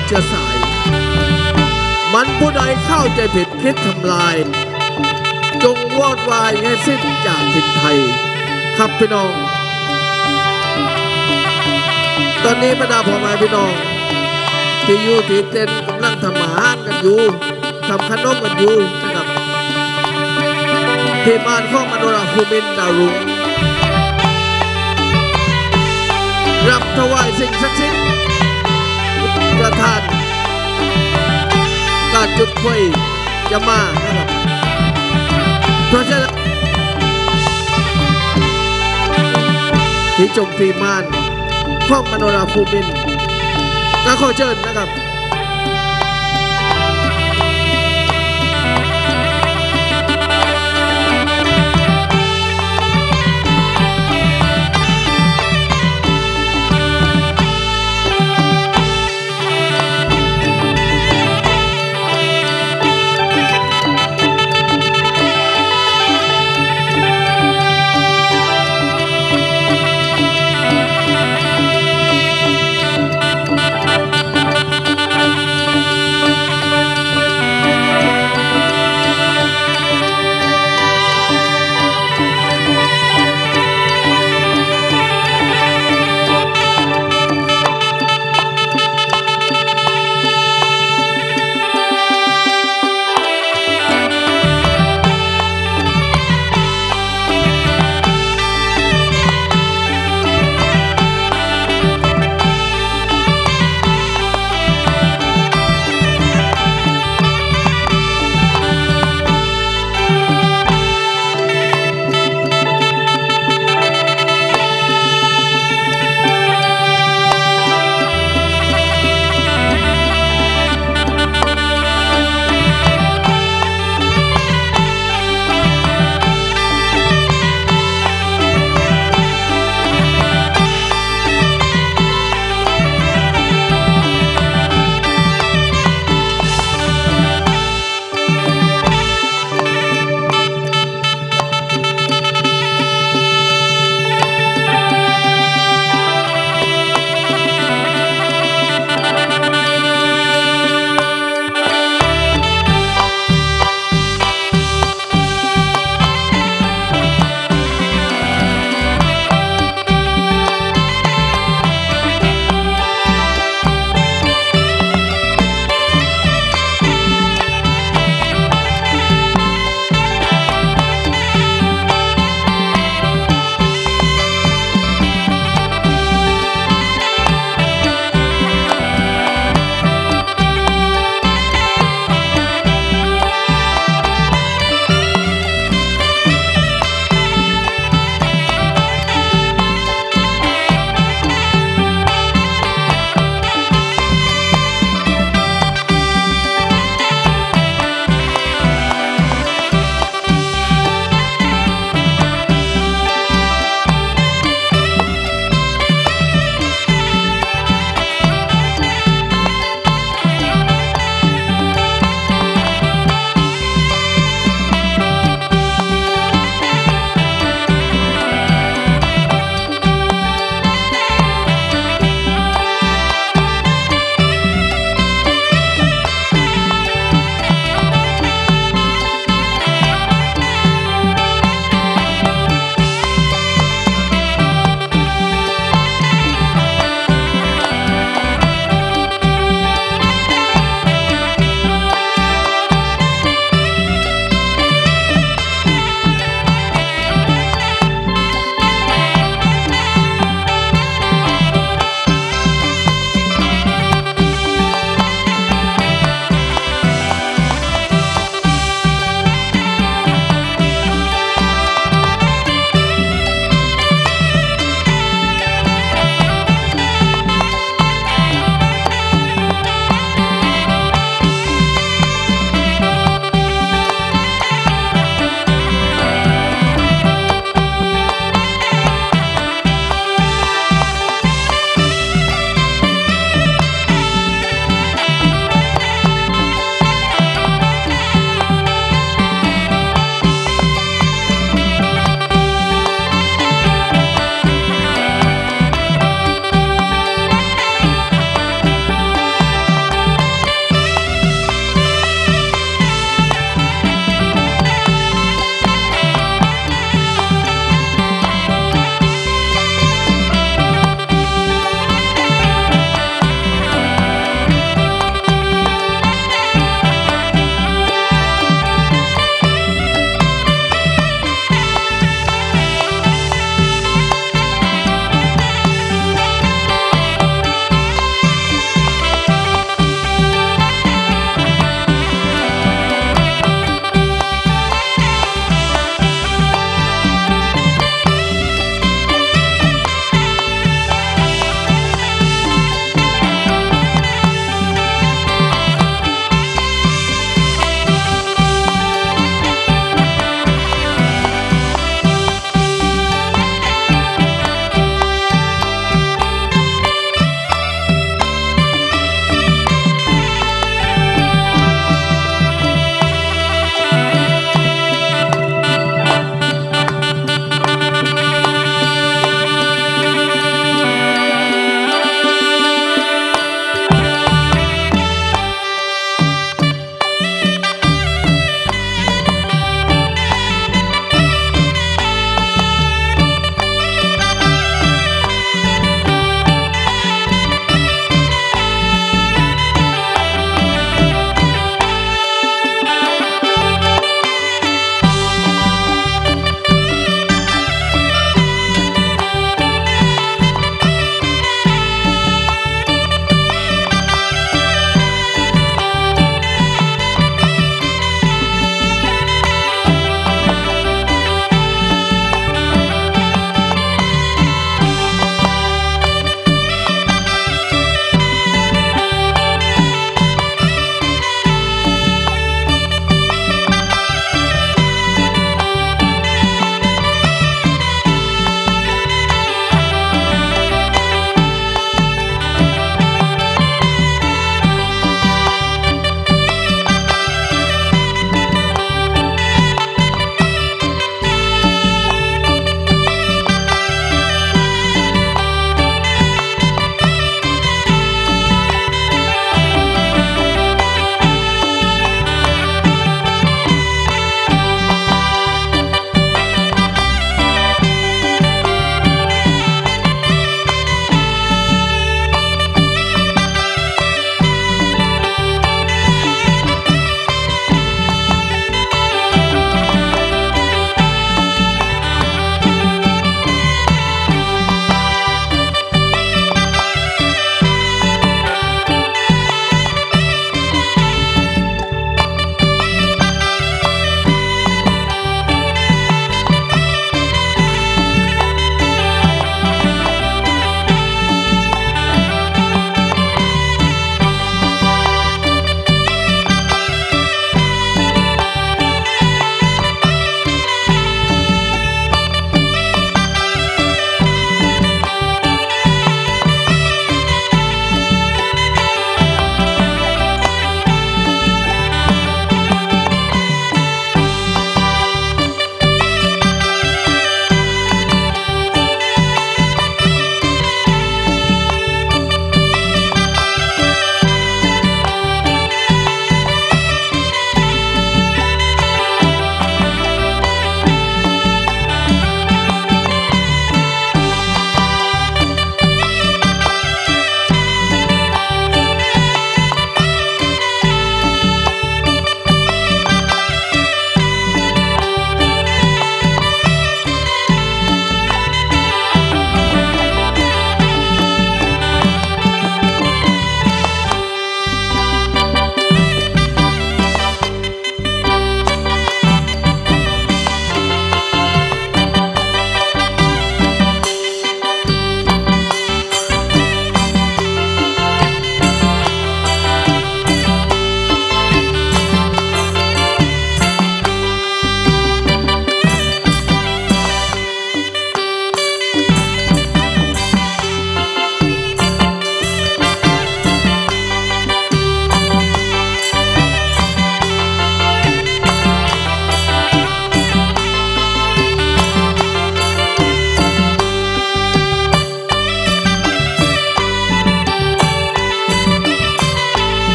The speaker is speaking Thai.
ดเชื้อสาย มันผู้ใดเข้าใจผิดคิดทำลาย จงวอดวายให้สิ้นจากถิ่นไทย ครับพี่น้อง ตอนนี้บรรดาพ่อแม่พี่น้องที่อยู่ที่เต็นกำลังทำอาหารกันอยู่ทำขนมกันอยู่นะครับที่บ้านของมโนราภูมินดารุงรับถวายสิ่งศักดิ์สิทธิ์ ประทานการจุดไฟจะมานะครับเพราะฉะนั้นที่จงฟีมานข้องมโนราภูมินนัก็ขอเชิญนะครับ